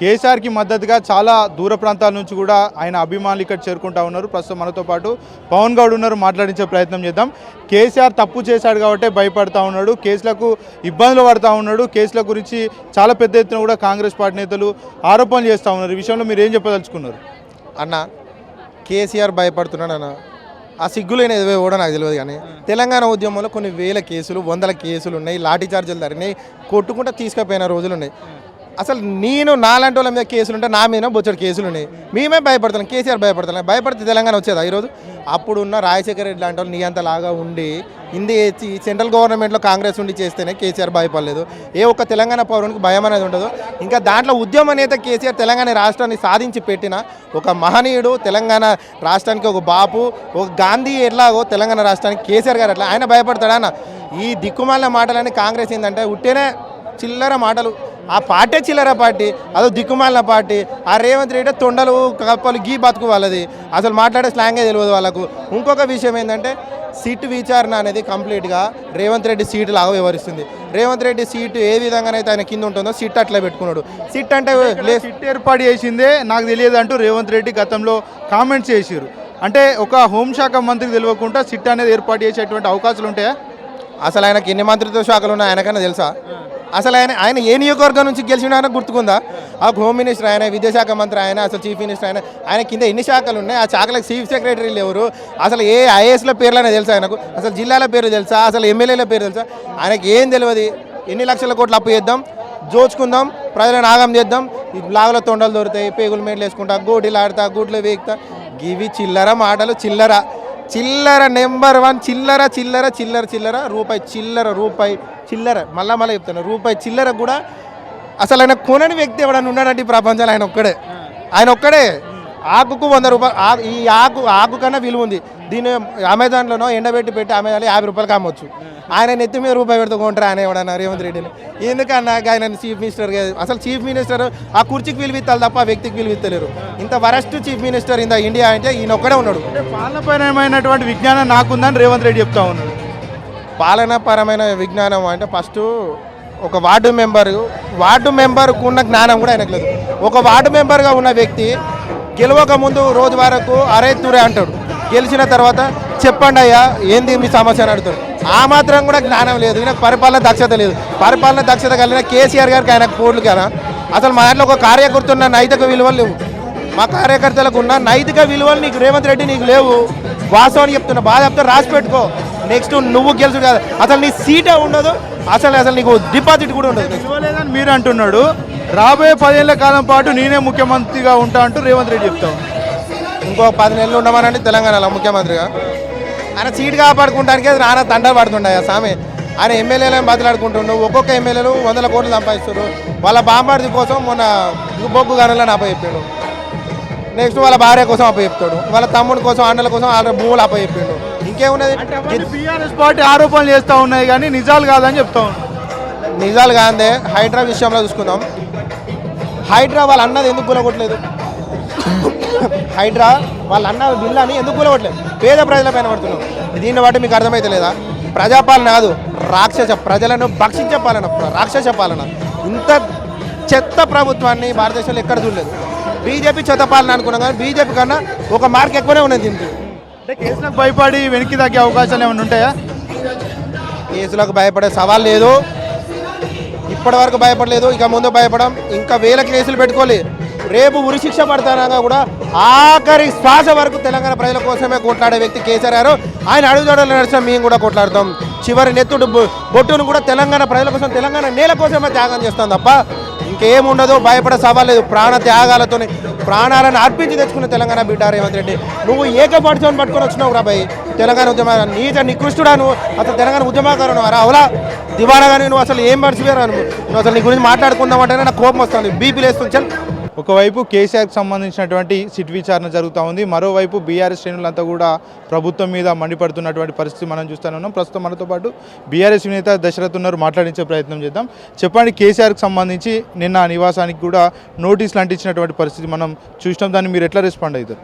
కేసీఆర్కి మద్దతుగా చాలా దూర ప్రాంతాల నుంచి కూడా ఆయన అభిమానులు ఇక్కడ చేరుకుంటా ఉన్నారు. ప్రస్తుతం మనతో పాటు పవన్ గౌడ్ ఉన్నారు. మాట్లాడించే ప్రయత్నం చేద్దాం. కేసీఆర్ తప్పు చేశాడు కాబట్టి భయపడతా ఉన్నాడు. కేసులకు ఇబ్బందులు పడతా ఉన్నాడు. కేసుల గురించి చాలా పెద్ద ఎత్తున కూడా కాంగ్రెస్ పార్టీ నేతలు ఆరోపణలు చేస్తూ ఉన్నారు. ఈ విషయంలో మీరు ఏం చెప్పదలుచుకున్నారు? అన్న కేసీఆర్ భయపడుతున్నాడు అన్న. ఆ సిగ్గులైన ఏదో కూడా నాకు తెలియదు కానీ తెలంగాణ ఉద్యమంలో కొన్ని వేల కేసులు వందల కేసులు ఉన్నాయి. లాఠీ చార్జీలు జరిగినాయి. కొట్టుకుంటా తీసుకుపోయిన రోజులు ఉన్నాయి. అసలు నేను నాలాంటి వాళ్ళ మీద కేసులు ఉంటే నా మీద బొచ్చడు కేసులు ఉన్నాయి. మేమే భయపడుతున్నాం కేసీఆర్ భయపడుతున్నాం భయపడితే తెలంగాణ వచ్చేదా ఈరోజు? అప్పుడున్న రాజశేఖర రెడ్డి లాంటి వాళ్ళు నీ అంతలాగా ఉండి ఇంది సెంట్రల్ గవర్నమెంట్లో కాంగ్రెస్ ఉండి చేస్తేనే కేసీఆర్ భయపడలేదు. ఏ ఒక్క తెలంగాణ పౌరునికి భయం అనేది ఉండదు. ఇంకా దాంట్లో ఉద్యమ నేత కేసీఆర్ తెలంగాణ రాష్ట్రాన్ని సాధించి పెట్టిన ఒక మహనీయుడు తెలంగాణ రాష్ట్రానికి ఒక బాపు ఒక గాంధీ ఎట్లాగో తెలంగాణ రాష్ట్రానికి కేసీఆర్ గారు అట్లా. ఆయన భయపడతాడా అన్న. ఈ దిక్కుమాలిన మాటలని కాంగ్రెస్ ఏంటంటే ఉట్టేనే చిల్లర మాటలు. ఆ పార్టీ చిల్లర పార్టీ అదో దిక్కుమాలిన పార్టీ ఆ రేవంత్ రెడ్డి తొండలు కప్పలు గీ బతుకు వాళ్ళది. అసలు మాట్లాడే స్లాంగే తెలియదు వాళ్ళకు. ఇంకొక విషయం ఏంటంటే సీటు విచారణ అనేది కంప్లీట్గా రేవంత్ రెడ్డి సీటు లాగా వ్యవహరిస్తుంది. రేవంత్ రెడ్డి సీటు ఏ విధంగానైతే ఆయన కింద ఉంటుందో సీట్ అట్లా పెట్టుకున్నాడు. సీట్ అంటే సిట్ ఏర్పాటు చేసిందే నాకు తెలియదు అంటూ రేవంత్ రెడ్డి గతంలో కామెంట్స్ చేసిరు అంటే ఒక హోంశాఖ మంత్రికి తెలియకుండా సిట్ అనేది ఏర్పాటు చేసేటువంటి అవకాశాలు ఉంటాయా అసలు ఆయనకి ఎన్ని మంత్రిత్వ శాఖలు ఉన్నాయి ఆయనకన్నా తెలుసా? అసలు ఆయన ఆయన ఏ నియోజకవర్గం నుంచి గెలిచిన ఆయన గుర్తుకుందా? ఆ హోమ్ మినిస్టర్ ఆయన విద్యాశాఖ మంత్రి ఆయన అసలు చీఫ్ మినిస్టర్ ఆయన ఆయన కింద ఎన్ని శాఖలు ఉన్నాయి? ఆ శాఖలకు చీఫ్ సెక్రటరీలు ఎవరు? అసలు ఏ ఐఏఎస్ల పేర్లనే తెలుసా ఆయనకు? అసలు జిల్లాల పేరు తెలుసా? అసలు ఎమ్మెల్యేల పేరు తెలుసా? ఆయనకి ఏం తెలియదు. ఎన్ని లక్షల కోట్లు అప్పు చేద్దాం? జోచుకుందాం ప్రజలను ఆగం చేద్దాం. ఈ లాగుల తొండలు దొరుకుతాయి. పేగులు మేడలు వేసుకుంటా గోటీలు ఆడతా గుడ్లు వేగుతా. గివి చిల్లర మాటలు చిల్లర. చిల్లర నెంబర్ వన్ చిల్లర చిల్లర చిల్లర చిల్లర రూపాయి చిల్లర రూపాయి చిల్లర. మళ్ళా మళ్ళీ చెప్తాను రూపాయి చిల్లర కూడా అసలు ఆయన కొనని వ్యక్తి ఎవడన్నా ఉన్నాడంటే ఈ ప్రపంచంలో? ఆయన ఒక్కడే. ఆయన ఒక్కడే. ఆకుకు వంద రూపాయలు ఆ- ఈ ఆకు ఆకు కన్నా విలువ ఉంది. దీన్ని అమెజాన్లోనో ఎండబెట్టి పెట్టి అమెజాన్లో యాభై రూపాయలకి అమ్మొచ్చు. ఆయన నెత్తి మీద రూపాయి పెడితే కొంటారా ఆయన ఎవడన్నా రేవంత్ రెడ్డిని? ఎందుకన్నా ఆయన చీఫ్ మినిస్టర్ అసలు చీఫ్ మినిస్టర్ ఆ కుర్చీకి విలువిత్తాలి తప్ప ఆ వ్యక్తికి విలువిత్తలేరు. ఇంత వరస్ట్ చీఫ్ మినిస్టర్ ఇంత ఇండియా అంటే ఈయన ఒక్కడే ఉన్నాడు. పాలనపరమైనటువంటి విజ్ఞానం నాకుందని రేవంత్ రెడ్డి చెప్తా ఉన్నాడు. పాలనాపరమైన విజ్ఞానం అంటే ఫస్ట్ ఒక వార్డు మెంబర్ వార్డు మెంబర్కు ఉన్న జ్ఞానం కూడా ఆయనకు లేదు. ఒక వార్డు మెంబర్గా ఉన్న వ్యక్తి గెలవక ముందు రోజు వరకు అరే అంటాడు. గెలిచిన తర్వాత చెప్పండి అయ్యా ఏంది మీ సమస్య అని అడుగుతాడు. ఆ మాత్రం కూడా జ్ఞానం లేదు ఈయనకు పరిపాలన దక్షత లేదు. పరిపాలన దక్షత కలిగిన కేసీఆర్ గారికి ఆయనకు పోట్లు కదా. అసలు మా దాంట్లో ఒక కార్యకర్త ఉన్న నైతిక విలువలు లేవు. మా కార్యకర్తలకు ఉన్న నైతిక విలువలు నీకు రేవంత్ రెడ్డి నీకు లేవు. వాస్తవాన్ని చెప్తున్నా బాధ చెప్తా రాసి పెట్టుకో. నెక్స్ట్ నువ్వు గెలుసు కాదు. అసలు నీ సీటే ఉండదు అసలు అసలు నీకు డిపాజిట్ కూడా ఉండదు. మీరు అంటున్నాడు. రాబోయే పదేళ్ళ కాలం పాటు నేనే ముఖ్యమంత్రిగా ఉంటా అంటూ రేవంత్ రెడ్డి చెప్తా. ఇంకో పది నెలలు ఉండమనండి తెలంగాణలో ముఖ్యమంత్రిగా. ఆయన సీట్ కాపాడుకుంటానికి నాన్న తండలు పడుతుండే ఆ సామె? ఆయన ఎమ్మెల్యేలను బదిలాడుకుంటుండు ఒక్కొక్క ఎమ్మెల్యేలు వందల కోట్లు సంపాదిస్తారు వాళ్ళ బాంబార్ది కోసం మొన్న బొగ్గు గనులను అప్పచెప్పాడు నెక్స్ట్ వాళ్ళ భార్య కోసం అప్పచెప్తాడు వాళ్ళ తమ్ముడి కోసం అన్నల కోసం వాళ్ళ భూములు అప్పచెప్పాడు ఇంకేమున్నది? బీఆర్ఎస్ పార్టీ ఆరోపణలు చేస్తా ఉన్నాయి కానీ నిజాలు కాదని చెప్తా నిజాలు కాందే. హైడ్రా విషయంలో చూసుకుందాం. హైడ్రా వాళ్ళ అన్నది ఎందుకు కూలగొట్టలేదు? హైడ్రా వాళ్ళ అన్న బిల్లాని ఎందుకు కూలగొట్టలేదు? పేద ప్రజల పైన పడుతున్నాం దీన్ని బట్టి మీకు అర్థమైతే లేదా ప్రజాపాలన కాదు రాక్షస ప్రజలను భక్షించే పాలన రాక్షస పాలన. ఇంత చెత్త ప్రభుత్వాన్ని భారతదేశంలో ఎక్కడ చూడలేదు. బీజేపీ చెత్త పాలన అనుకున్నాం కానీ బీజేపీ కన్నా ఒక మార్క్ ఎక్కువనే ఉన్నది దీనికి. అంటే కేసులకు భయపడి వెనక్కి తగ్గే అవకాశాలు ఏమైనా ఉంటాయా? కేసులకు భయపడే సవాల్ లేదు. ఇప్పటి వరకు భయపడలేదు. ఇక ముందు భయపడం. ఇంకా వేల కేసులు పెట్టుకోవాలి. రేపు ఉరిశిక్ష పడతానగా కూడా ఆఖరి శ్వాస వరకు తెలంగాణ ప్రజల కోసమే కొట్లాడే వ్యక్తి కేసీఆర్ గారు. ఆయన అడుగుజాడలు నడిచిన మేము కూడా కొట్లాడతాం. చివరి నెత్తుడు బొట్టును కూడా తెలంగాణ ప్రజల కోసం తెలంగాణ నేల కోసమే త్యాగం చేస్తాం తప్ప ఇంకేముండదు. భయపడే సవాల్ లేదు. ప్రాణ త్యాగాలతోనే ప్రాణాలను అర్పించి తెచ్చుకున్న తెలంగాణ బిడ్డ రేవంత్ రెడ్డి. నువ్వు ఏకపడితో పట్టుకొని వచ్చినావు రాబాయి తెలంగాణ ఉద్యమ నీత నికృష్టుడా నువ్వు. అసలు తెలంగాణ ఉద్యమకారుడు రా అవులా? దివాణగానే నువ్వు అసలు ఏం మర్చిపోయారా నువ్వు. అసలు నీ గురించి మాట్లాడుకుందామంటేనే నాకు కోపం వస్తుంది. బీపీ లేస్తుంది. చల్. ఒకవైపు కేసీఆర్కి సంబంధించినటువంటి సిట్ విచారణ జరుగుతూ ఉంది. మరోవైపు బీఆర్ఎస్ శ్రేణులంతా కూడా ప్రభుత్వం మీద మండిపడుతున్నటువంటి పరిస్థితి మనం చూస్తూనే ఉన్నాం. ప్రస్తుతం మనతో పాటు బీఆర్ఎస్ నేత దశరథ్ ఉన్నారు. మాట్లాడించే ప్రయత్నం చేద్దాం. చెప్పండి కేసీఆర్కి సంబంధించి నిన్న నివాసానికి కూడా నోటీసులు అంటించినటువంటి పరిస్థితి మనం చూసినాం. దాన్ని మీరు ఎట్లా రెస్పాండ్ అవుతారు?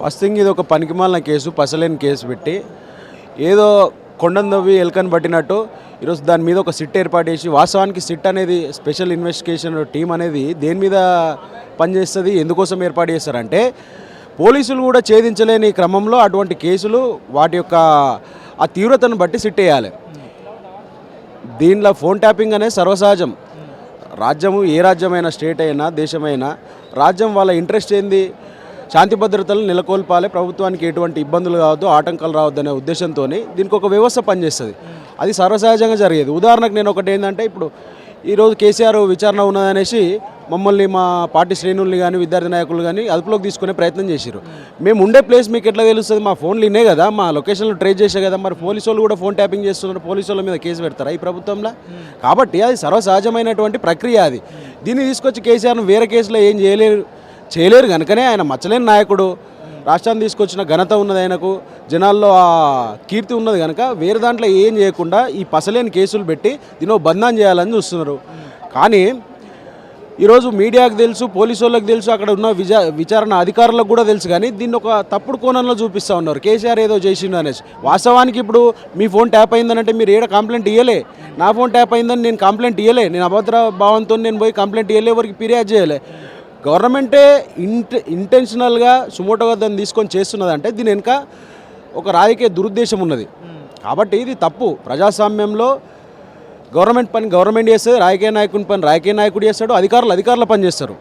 ఫస్ట్ థింగ్ ఇది ఒక పనికిమాలిన కేసు పసలేని కేసు పెట్టి ఏదో కొండను తవ్వి ఎలుకని పట్టినట్టు ఈరోజు దాని మీద ఒక సిట్ ఏర్పాటు చేసి వాస్తవానికి సిట్ అనేది స్పెషల్ ఇన్వెస్టిగేషన్ టీం అనేది దేని మీద పనిచేస్తుంది ఎందుకోసం ఏర్పాటు చేస్తారంటే పోలీసులు కూడా ఛేదించలేని క్రమంలో అటువంటి కేసులు వాటి యొక్క ఆ తీవ్రతను బట్టి సిట్ వేయాలి. దీనిలో ఫోన్ ట్యాపింగ్ అనేది సర్వసహజం. రాజ్యము ఏ రాజ్యమైనా స్టేట్ అయినా దేశమైనా రాజ్యం వాళ్ళ ఇంట్రెస్ట్ ఏంది? శాంతి భద్రతలు నెలకొల్పాలి. ప్రభుత్వానికి ఎటువంటి ఇబ్బందులు కావద్దు ఆటంకాలు రావద్దు అనే ఉద్దేశంతో దీనికి ఒక వ్యవస్థ పనిచేస్తుంది. అది సర్వసహజంగా జరిగేది. ఉదాహరణకు నేను ఒకటి ఏంటంటే ఇప్పుడు ఈరోజు కేసీఆర్ విచారణ ఉన్నదనేసి మమ్మల్ని మా పార్టీ శ్రేణుల్ని కానీ విద్యార్థి నాయకులు కానీ అదుపులోకి తీసుకునే ప్రయత్నం చేశారు మేము ఉండే ప్లేస్ మీకు ఎట్లా తెలుస్తుంది? మా ఫోన్లు ఇన్నే కదా మా లొకేషన్లు ట్రేస్ చేసే కదా మరి పోలీసు వాళ్ళు కూడా ఫోన్ ట్యాపింగ్ చేస్తున్నారు పోలీసు వాళ్ళ మీద కేసు పెడతారా ఈ ప్రభుత్వంలో? కాబట్టి అది సర్వసహజమైనటువంటి ప్రక్రియ అది. దీన్ని తీసుకొచ్చి కేసీఆర్ను వేరే కేసులో ఏం చేయలేరు. చేయలేరు కనుకనే ఆయన మచ్చలేని నాయకుడు. రాష్ట్రాన్ని తీసుకొచ్చిన ఘనత ఉన్నది ఆయనకు. జనాల్లో ఆ కీర్తి ఉన్నది కనుక వేరే దాంట్లో ఏం చేయకుండా ఈ పసలేని కేసులు పెట్టి దీని బంధం చేయాలని చూస్తున్నారు. కానీ ఈరోజు మీడియాకు తెలుసు పోలీసు వాళ్ళకి తెలుసు అక్కడ ఉన్న విజా విచారణ అధికారులకు కూడా తెలుసు కానీ దీన్ని ఒక తప్పుడు కోణంలో చూపిస్తూ ఉన్నారు. కేసీఆర్ ఏదో చేసిండు అనేసి. వాస్తవానికి ఇప్పుడు మీ ఫోన్ ట్యాప్ అయిందనంటే మీరు ఏడ కంప్లైంట్ ఇవ్వలే నా ఫోన్ ట్యాప్ అయిందని నేను కంప్లైంట్ ఇవ్వలే నేను అభద్ర భావంతో నేను పోయి కంప్లైంట్ ఇవ్వలే ఎవరికి ఫిర్యాదు చేయలే. గవర్నమెంటే ఇంట ఇంటెన్షనల్గా సుమోటోగా దాన్ని తీసుకొని చేస్తున్నదంటే దీని వెనుక ఒక రాజకీయ దురుద్దేశం ఉన్నది. కాబట్టి ఇది తప్పు. ప్రజాస్వామ్యంలో గవర్నమెంట్ పని గవర్నమెంట్ చేస్తుంది రాజకీయ నాయకుని పని రాజకీయ నాయకుడు చేస్తాడు అధికారులు అధికారుల పని చేస్తారు.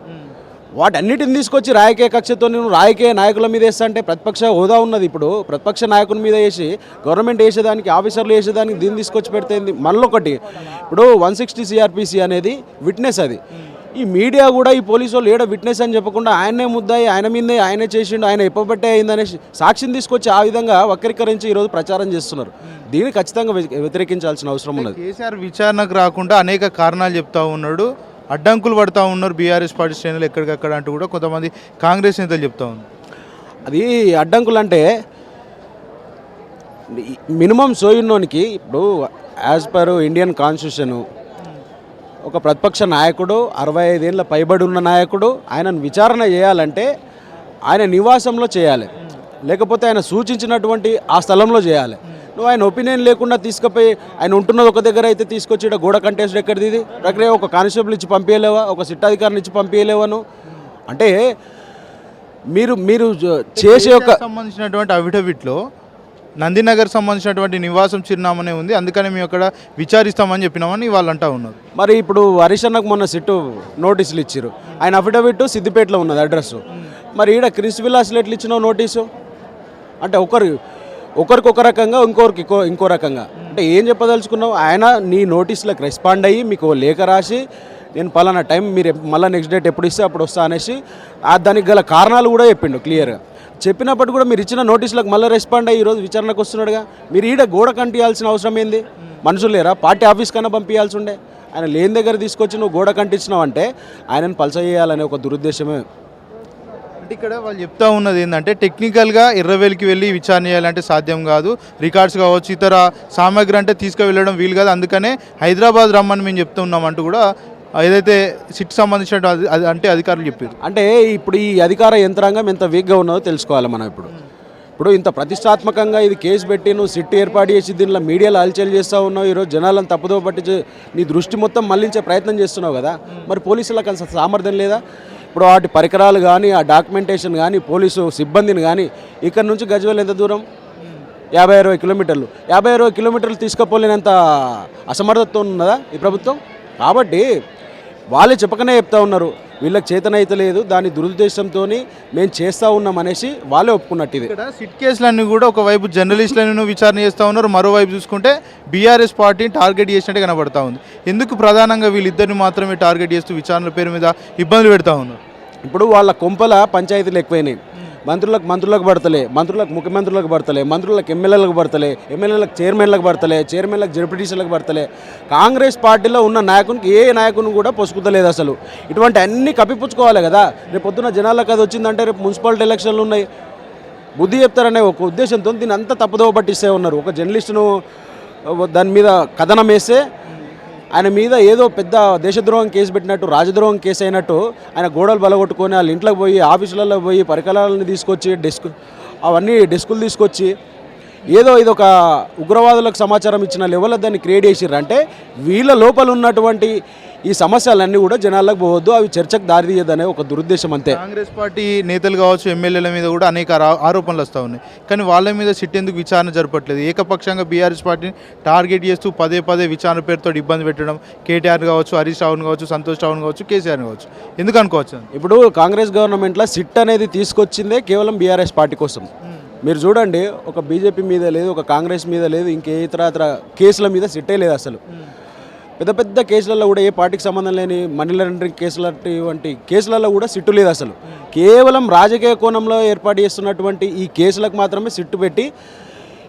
వాటన్నిటిని తీసుకొచ్చి రాజకీయ కక్షతో నేను రాజకీయ నాయకుల మీద వేస్తా అంటే ప్రతిపక్ష హోదా ఉన్నది ఇప్పుడు. ప్రతిపక్ష నాయకుని మీద వేసి గవర్నమెంట్ వేసేదానికి ఆఫీసర్లు వేసేదానికి దీన్ని తీసుకొచ్చి పెడితే మనలో ఇప్పుడు వన్ సిక్స్టీ సిఆర్పిసి అనేది విట్నెస్ అది. ఈ మీడియా కూడా ఈ పోలీసు వాళ్ళు ఏడో విట్నెస్ అని చెప్పకుండా ఆయనే ముద్దాయి ఆయన మీదే ఆయనే చేసిండు ఆయన ఎప్పబట్టే అయిందనే సాక్ష్యం తీసుకొచ్చి ఆ విధంగా వక్రీకరించి ఈరోజు ప్రచారం చేస్తున్నారు. దీన్ని ఖచ్చితంగా వ్య- వ్యతిరేకించాల్సిన అవసరం ఉన్నది. కేసీఆర్ విచారణకు రాకుండా అనేక కారణాలు చెప్తా ఉన్నాడు. అడ్డంకులు పడతా ఉన్నారు బీఆర్ఎస్ పార్టీ శ్రేణులు ఎక్కడికక్కడ అంటూ కూడా కొంతమంది కాంగ్రెస్ నేతలు చెప్తా ఉన్నారు. అది అడ్డంకులు అంటే మినిమం సోయున్నోనికి ఇప్పుడు యాజ్ పర్ ఇండియన్ కాన్స్టిట్యూషన్ ఒక ప్రతిపక్ష నాయకుడు అరవై ఐదేళ్ళ పైబడి ఉన్న నాయకుడు ఆయనను విచారణ చేయాలంటే ఆయన నివాసంలో చేయాలి. లేకపోతే ఆయన సూచించినటువంటి ఆ స్థలంలో చేయాలి. నువ్వు ఆయన ఒపీనియన్ లేకుండా తీసుకుపోయి ఆయన ఉంటున్నది ఒక దగ్గర అయితే తీసుకొచ్చి గోడ కంటెస్ట్ ఎక్కడిది ఇది? ప్రక్రియ ఒక కానిస్టేబుల్ ఇచ్చి పంపించలేవా ఒక సిట్టాధికారిని ఇచ్చి పంపించలేవా నువ్వు? అంటే మీరు మీరు చేసే ఒక సంబంధించినటువంటి అఫిడవిట్లో నందినగర్ సంబంధించినటువంటి నివాసం చిరునామానే ఉంది. అందుకని మేము అక్కడ విచారిస్తామని చెప్పినామని వాళ్ళు అంటా ఉన్నారు. మరి ఇప్పుడు హరీష్ అన్నకు మొన్న సిట్టు నోటీసులు ఇచ్చారు ఆయన అఫిడవిట్ సిద్దిపేటలో ఉన్నది అడ్రస్ మరి ఈడ క్రిస్ విలాస్లు ఎట్లా ఇచ్చినావు నోటీసు? అంటే ఒకరు ఒకరికి ఒక రకంగా ఇంకొకరికి ఇంకో రకంగా. అంటే ఏం చెప్పదలుచుకున్నావు? ఆయన నీ నోటీసులకు రెస్పాండ్ అయ్యి మీకు ఓ లేఖ రాసి నేను పలానా టైం మీరు మళ్ళీ నెక్స్ట్ డేట్ ఎప్పుడు ఇస్తే అప్పుడు వస్తా అనేసి ఆ దానికి గల కారణాలు కూడా చెప్పిండు క్లియర్గా చెప్పినప్పుడు కూడా మీరు ఇచ్చిన నోటీసులకు మళ్ళీ రెస్పాండ్ అయ్యి ఈరోజు విచారణకు వస్తున్నాడుగా. మీరు ఈడ గోడ కంటియాల్సిన అవసరం ఏంది? మనుషులు లేరా? పార్టీ ఆఫీస్ కన్నా పంపించాల్సి ఉండే. ఆయన లేని దగ్గర తీసుకొచ్చి నువ్వు గోడ కంటించినావు అంటే ఆయనను పలస చేయాలనే ఒక దురుద్దేశమే. అంటే ఇక్కడ వాళ్ళు చెప్తా ఉన్నది ఏంటంటే టెక్నికల్గా ఎర్రవేలికి వెళ్ళి విచారణ చేయాలంటే సాధ్యం కాదు. రికార్డ్స్ కావచ్చు ఇతర సామాగ్రి అంటే తీసుకువెళ్ళడం వీలు కాదు. అందుకనే హైదరాబాద్ రమ్మని మేము చెప్తున్నాం అంటూ కూడా ఏదైతే సిట్ సంబంధించిన అది- అంటే అధికారులు చెప్పారు. అంటే ఇప్పుడు ఈ అధికార యంత్రాంగం ఎంత వీక్గా ఉన్నదో తెలుసుకోవాలి మనం ఇప్పుడు. ఇప్పుడు ఇంత ప్రతిష్టాత్మకంగా ఇది కేసు పెట్టి నువ్వు సిట్ ఏర్పాటు చేసి దీనిలో మీడియాలో అలచల్ చేస్తూ ఉన్నావు ఈరోజు జనాలను తప్పుదో పట్టి నీ దృష్టి మొత్తం మళ్ళించే ప్రయత్నం చేస్తున్నావు కదా. మరి పోలీసులకు అంత సామర్థ్యం లేదా? ఇప్పుడు వాటి పరికరాలు కానీ ఆ డాక్యుమెంటేషన్ కానీ పోలీసు సిబ్బందిని కానీ ఇక్కడ నుంచి గజ్వేల్ ఎంత దూరం? యాభై అరవై కిలోమీటర్లు. యాభై అరవై కిలోమీటర్లు తీసుకుపోలేనంత అసమర్థత ఉన్నదా ఈ ప్రభుత్వం? కాబట్టి వాళ్ళే చెప్పకనే చెప్తా ఉన్నారు. వీళ్ళకి చేతనైతే లేదు దాని దురుద్దేశంతో మేము చేస్తూ ఉన్నాం అనేసి వాళ్ళే ఒప్పుకున్నట్టు ఇది. ఇక్కడ సిట్ కేసులన్నీ కూడా ఒకవైపు జర్నలిస్టులను విచారణ చేస్తూ ఉన్నారు మరోవైపు చూసుకుంటే బీఆర్ఎస్ పార్టీని టార్గెట్ చేసినట్టు కనబడతా ఉంది. ఎందుకు ప్రధానంగా వీళ్ళిద్దరిని మాత్రమే టార్గెట్ చేస్తూ విచారణల పేరు మీద ఇబ్బందులు పెడతా ఉన్నారు? ఇప్పుడు వాళ్ళ కొంపల పంచాయతీలు ఎక్కువైనాయి. మంత్రులకు మంత్రులకు పడతలే మంత్రులకు ముఖ్యమంత్రులకు పడతలే మంత్రులకు ఎమ్మెల్యేలకు పడతలే ఎమ్మెల్యేలకు చైర్మన్లకు పడతలే చైర్మన్లకు జడ్పీటీసీలకు పడతలే. కాంగ్రెస్ పార్టీలో ఉన్న నాయకునికి ఏ నాయకుని కూడా పొసుకుతలేదు అసలు. ఇటువంటి అన్ని కప్పిపుచ్చుకోవాలి కదా. రేపు పొద్దున జనాలకు అది వచ్చిందంటే రేపు మున్సిపాలిటీ ఎలక్షన్లు ఉన్నాయి. బుద్ధి చెప్తారనే ఒక ఉద్దేశంతో దీని అంతా తప్పుదోవ పట్టిస్తే ఉన్నారు. ఒక జర్నలిస్టును దాని మీద కథనం వేస్తే ఆయన మీద ఏదో పెద్ద దేశద్రోహం కేసు పెట్టినట్టు రాజద్రోహం కేసు అయినట్టు ఆయన గోడలు బలగొట్టుకొని వాళ్ళ ఇంట్లోకి పోయి ఆఫీసులలో పోయి పరికరాలను తీసుకొచ్చి డెస్క్ అవన్నీ డెస్కులు తీసుకొచ్చి ఏదో ఇది ఒక ఉగ్రవాదులకు సమాచారం ఇచ్చిన లెవెల్లో దాన్ని క్రియేట్ చేసిర్రు. అంటే వీళ్ళ లోపల ఉన్నటువంటి ఈ సమస్యలన్నీ కూడా జనాలకు పోవద్దు అవి చర్చకు దారితీయదనే ఒక దురుద్దేశం అంతే. కాంగ్రెస్ పార్టీ నేతలు కావచ్చు ఎమ్మెల్యేల మీద కూడా అనేక ఆరో- ఆరోపణలు వస్తూ ఉన్నాయి. కానీ వాళ్ళ మీద సిట్ ఎందుకు విచారణ జరపట్లేదు. ఏకపక్షంగా బీఆర్ఎస్ పార్టీని టార్గెట్ చేస్తూ పదే పదే విచారణ పేరుతో ఇబ్బంది పెట్టడం కేటీఆర్ కావచ్చు హరీష్ రావుని కావచ్చు సంతోష్ రావుని కావచ్చు కేసీఆర్ కావచ్చు. ఎందుకు అనుకోవచ్చు? ఇప్పుడు కాంగ్రెస్ గవర్నమెంట్లో సిట్ అనేది తీసుకొచ్చిందే కేవలం బీఆర్ఎస్ పార్టీ కోసం. మీరు చూడండి ఒక బీజేపీ మీద లేదు ఒక కాంగ్రెస్ మీద లేదు ఇంకే ఇతర ఇతర కేసుల మీద సిట్టే లేదు అసలు. పెద్ద పెద్ద కేసులలో కూడా ఏ పార్టీకి సంబంధం లేని మనీ లాండరింగ్ కేసుల వంటి కేసులలో కూడా సిట్టు లేదు అసలు. కేవలం రాజకీయ కోణంలో ఏర్పాటు చేస్తున్నటువంటి ఈ కేసులకు మాత్రమే సిట్టు పెట్టి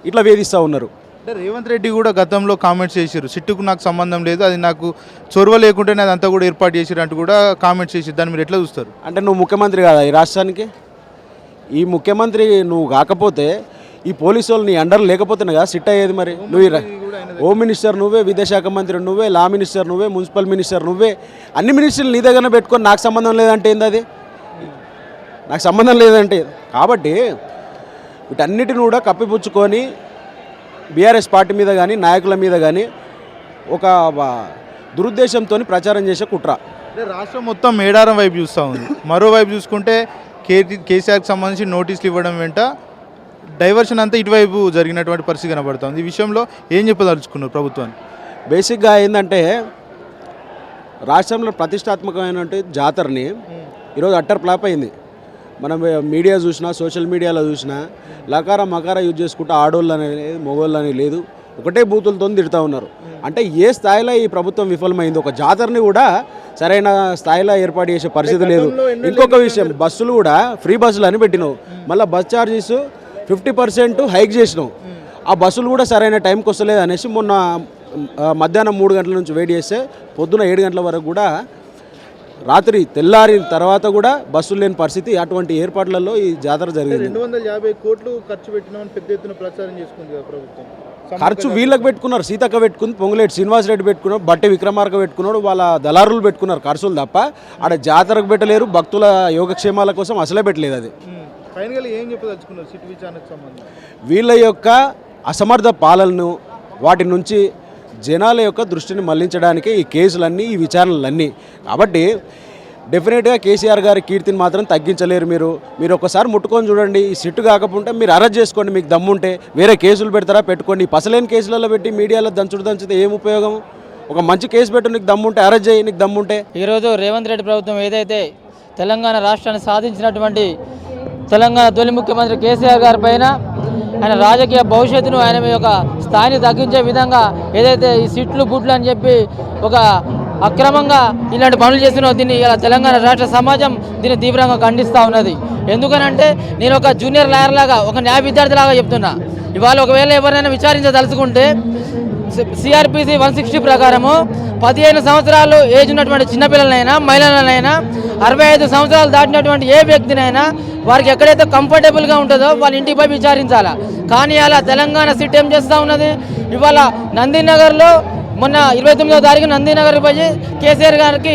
ఇట్లా వేధిస్తూ ఉన్నారు. అంటే రేవంత్ రెడ్డి కూడా గతంలో కామెంట్స్ చేశారు సిట్టుకు నాకు సంబంధం లేదు అది నాకు చొరవ లేకుంటేనే అదంతా కూడా ఏర్పాటు చేసిరు అంటూ కూడా కామెంట్స్ చేసి దాన్ని మీరు ఎట్లా చూస్తారు? అంటే నువ్వు ముఖ్యమంత్రి కాదా ఈ రాష్ట్రానికి? ఈ ముఖ్యమంత్రి నువ్వు కాకపోతే ఈ పోలీసు వాళ్ళు నీ అండర్ లేకపోతేనే కదా సిట్ అయ్యేది మరి? నువ్వు హోమ్ మినిస్టర్ నువ్వే విదేశాఖ మంత్రి నువ్వే లా మినిస్టర్ నువ్వే మున్సిపల్ మినిస్టర్ నువ్వే అన్ని మినిస్టర్లు నీ దగ్గర పెట్టుకొని నాకు సంబంధం లేదంటే ఏంది అది? నాకు సంబంధం లేదంటే కాబట్టి వీటన్నిటిని కూడా కప్పిపుచ్చుకొని బీఆర్ఎస్ పార్టీ మీద కానీ నాయకుల మీద కానీ ఒక దురుద్దేశంతో ప్రచారం చేసే కుట్ర. రాష్ట్రం మొత్తం మేడారం వైపు చూస్తూ ఉంది. మరోవైపు చూసుకుంటే కేటీ కేసీఆర్కి సంబంధించి నోటీసులు ఇవ్వడం వెంట డైవర్షన్ అంతా ఇటువైపు జరిగినటువంటి పరిస్థితి కనబడుతుంది. ఈ విషయంలో ఏం చెప్పదలుచుకున్నారు ప్రభుత్వాన్ని బేసిక్గా ఏంటంటే రాష్ట్రంలో ప్రతిష్టాత్మకమైన జాతరని ఈరోజు అట్టర్ ఫ్లాప్ అయింది. మనం మీడియా చూసినా సోషల్ మీడియాలో చూసినా లకార మకార యూజ్ చేసుకుంటూ ఆడోళ్ళు అనేది లేదు మొగోళ్ళు అనేది లేదు. ఒకటే బూతులతో తిడుతూ ఉన్నారు. అంటే ఏ స్థాయిలో ఈ ప్రభుత్వం విఫలమైంది? ఒక జాతరని కూడా సరైన స్థాయిలో ఏర్పాటు చేసే పరిస్థితి లేదు. ఇంకొక విషయం బస్సులు కూడా ఫ్రీ బస్సులు అని పెట్టినావు మళ్ళీ bus charges fifty percent hike చేసినావు ఆ బస్సులు కూడా సరైన టైంకి వస్తలేదు అనేసి మొన్న మధ్యాహ్నం మూడు గంటల నుంచి వెయిట్ చేస్తే పొద్దున ఏడు గంటల వరకు కూడా రాత్రి తెల్లారిన తర్వాత కూడా బస్సులు లేని పరిస్థితి. అటువంటి ఏర్పాట్లలో ఈ జాతర జరిగింది. రెండు వందల యాభై కోట్లు ఖర్చు పెట్టినామని పెద్ద ఎత్తున ప్రచారం చేసుకుంది కదా ప్రభుత్వం. ఖర్చు వీళ్ళకి పెట్టుకున్నారు సీతక్క పెట్టుకుంది పొంగులేటి శ్రీనివాస్ రెడ్డి పెట్టుకున్నాడు బట్టి విక్రమార్క పెట్టుకున్నాడు వాళ్ళ దళారులు పెట్టుకున్నారు ఖర్చులు తప్ప. ఆడ జాతరకు పెట్టలేరు భక్తుల యోగక్షేమాల కోసం అసలే పెట్టలేదు అది. ఫైనల్గా ఏం చెప్పదలుచుకున్నారు? సిట్ విచారణకు సంబంధించి. వీళ్ళ యొక్క అసమర్థ పాలనను వాటి నుంచి జనాల యొక్క దృష్టిని మళ్ళించడానికి ఈ కేసులన్నీ ఈ విచారణలన్నీ. కాబట్టి డెఫినెట్గా కేసీఆర్ గారి కీర్తిని మాత్రం తగ్గించలేరు మీరు. మీరు ఒకసారి ముట్టుకొని చూడండి. ఈ సిట్టు కాకపోతే మీరు అరెస్ట్ చేసుకోండి మీకు దమ్ముంటే. వేరే కేసులు పెడతారా? పెట్టుకోండి. ఈ పసలేని కేసులలో పెట్టి మీడియాలో దంచుడు దంచితే ఏం ఉపయోగం? ఒక మంచి కేసు పెట్టు నీకు దమ్ముంటే అరెస్ట్ చేయి నీకు దమ్ముంటే. ఈరోజు రేవంత్ రెడ్డి ప్రభుత్వం ఏదైతే తెలంగాణ రాష్ట్రాన్ని సాధించినటువంటి తెలంగాణ తొలి ముఖ్యమంత్రి కేసీఆర్ గారి పైన ఆయన రాజకీయ భవిష్యత్తును ఆయన యొక్క స్థాయిని తగ్గించే విధంగా ఏదైతే ఈ సీట్లు గుడ్లు అని చెప్పి ఒక అక్రమంగా ఇలాంటి పనులు చేస్తున్న దీన్ని ఇలా తెలంగాణ రాష్ట్ర సమాజం దీన్ని తీవ్రంగా ఖండిస్తూ ఉన్నది. ఎందుకనంటే నేను ఒక జూనియర్ లాయర్ లాగా ఒక న్యాయ విద్యార్థి లాగా చెప్తున్నా. ఇవాళ ఒకవేళ ఎవరైనా విచారించదలుచుకుంటే సిఆర్పిసి వన్ సిక్స్టీ ప్రకారము పదిహేను సంవత్సరాలు ఏజ్ ఉన్నటువంటి చిన్నపిల్లలైనా మహిళలనైనా అరవై ఐదు సంవత్సరాలు దాటినటువంటి ఏ వ్యక్తినైనా వారికి ఎక్కడైతే కంఫర్టబుల్గా ఉంటుందో వాళ్ళ ఇంటికి పోయి విచారించాలా? కానీ అలా తెలంగాణ సిట్ ఏం చేస్తూ ఉన్నది? ఇవాళ నందీనగర్లో మొన్న ఇరవై తొమ్మిదో తారీఖు నందీనగర్ పోయి కేసీఆర్ గారికి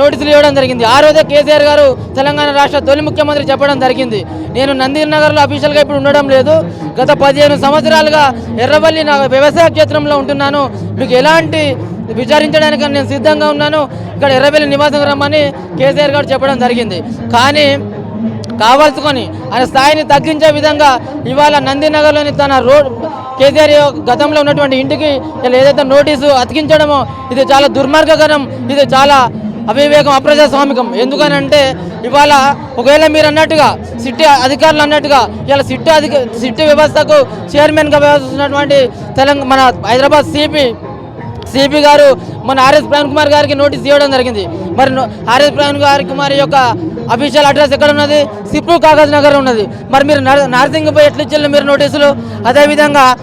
నోటీసులు ఇవ్వడం జరిగింది. ఆ రోజే కేసీఆర్ గారు తెలంగాణ రాష్ట్ర తొలి ముఖ్యమంత్రి చెప్పడం జరిగింది. నేను నందీనగర్లో అఫీషియల్గా ఇప్పుడు ఉండడం లేదు. గత పదిహేను సంవత్సరాలుగా ఎర్రవల్లి నా వ్యవసాయ క్షేత్రంలో ఉంటున్నాను. మీకు ఎలాంటి విచారించడానికి నేను సిద్ధంగా ఉన్నాను. ఇక్కడ ఎర్రవెల్లి నివాసం రమ్మని కేసీఆర్ గారు చెప్పడం జరిగింది. కానీ కావాల్సుకొని ఆయన స్థాయిని తగ్గించే విధంగా ఇవాళ నందినగర్లోని తన రోడ్ కేసీఆర్ గతంలో ఉన్నటువంటి ఇంటికి ఏదైతే నోటీసు అతికించడమో ఇది చాలా దుర్మార్గకరం ఇది చాలా అవివేకం అప్రజాస్వామికం. ఎందుకనంటే ఇవాళ ఒకవేళ మీరు అన్నట్టుగా సిట్టి అధికారులు అన్నట్టుగా ఇలా సిట్టి అధిక సిట్టి వ్యవస్థకు చైర్మన్గా వ్యవహరిస్తున్నటువంటి తెలంగాణ మన హైదరాబాద్ సిపి సిపి గారు మన ఆర్ఎస్ ప్రవీణ్ కుమార్ గారికి నోటీస్ ఇవ్వడం జరిగింది. మరి ఆర్ఎస్ ప్రవీణ్ గారి కుమార్ యొక్క అఫీషియల్ అడ్రస్ ఎక్కడ ఉన్నది సిప్పు కాగజ్ నగర్ ఉన్నది. మరి మీరు నర్- ఎట్లు పోయి ఇచ్చారు మీరు నోటీసులు? అదేవిధంగా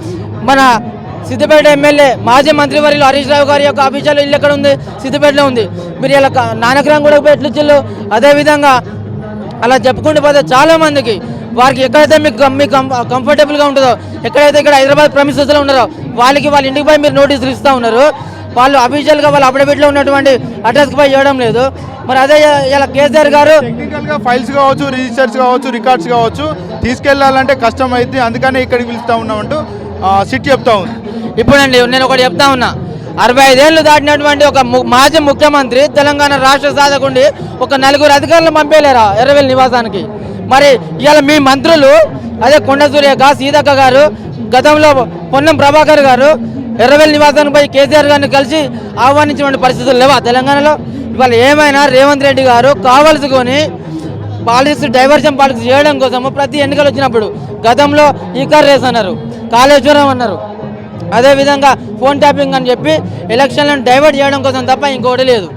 మన సిద్దిపేట ఎమ్మెల్యే మాజీ మంత్రివర్యులు హరీష్ రావు గారి యొక్క అఫీషియల్ ఇల్లు ఎక్కడ ఉంది? సిద్దిపేటలో ఉంది. మీరు ఇలా నానకరాం నానక్రామ్ కూడా పోయి ఎట్లా ఇచ్చారు? అదేవిధంగా అలా చెప్పుకుంటూ పోతే చాలా మందికి వారికి ఎక్కడైతే మీకు మీకు కంఫర్టబుల్గా ఉంటుందో ఎక్కడైతే ఇక్కడ హైదరాబాద్ ప్రమిసెస్లో ఉన్నారో వాళ్ళకి వాళ్ళ ఇంటికి పోయి మీరు నోటీసులు ఇస్తూ ఉన్నారు. వాళ్ళు అఫీషియల్గా వాళ్ళ అఫిడవిట్లో ఉన్నటువంటి అడ్రస్కి పోయి చేయడం లేదు. మరి అదే ఇలా కేసీఆర్ గారు టెక్నికల్గా ఫైల్స్ కావచ్చు రిజిస్టర్స్ కావచ్చు రికార్డ్స్ కావచ్చు తీసుకెళ్ళాలంటే కష్టం అయితే అందుకనే ఇక్కడికి పిలుస్తా ఉన్నామంటూ సిట్ చెప్తా ఉంది. ఇప్పుడండి నేను ఒకటి చెప్తా ఉన్నా. అరవై ఐదేళ్ళు దాటినటువంటి ఒక మాజీ ముఖ్యమంత్రి తెలంగాణ రాష్ట్ర సాధకుండి ఒక నలుగురు అధికారులు పంపేలేరా? ఎర్రవెల్లి నివాసానికి. మరి ఇవాళ మీ మంత్రులు అదే కొండ సూర్యక సీతక్క గారు గతంలో పొన్నం ప్రభాకర్ గారు ఎర్రవెల్లి నివాసానికి కేసీఆర్ గారిని కలిసి ఆహ్వానించినటువంటి పరిస్థితులు లేవా తెలంగాణలో? ఇవాళ ఏమైనా రేవంత్ రెడ్డి గారు కావలసుకొని పాలిటిక్స్ డైవర్షన్ పాలిటిక్స్ చేయడం కోసము ప్రతి ఎన్నికలు వచ్చినప్పుడు గతంలో ఈకార్ రేస్ అన్నారు కాళేశ్వరం అన్నారు. అదేవిధంగా ఫోన్ ట్యాపింగ్ అని చెప్పి ఎలక్షన్లను డైవర్ట్ చేయడం కోసం తప్ప ఇంకోటి లేదు.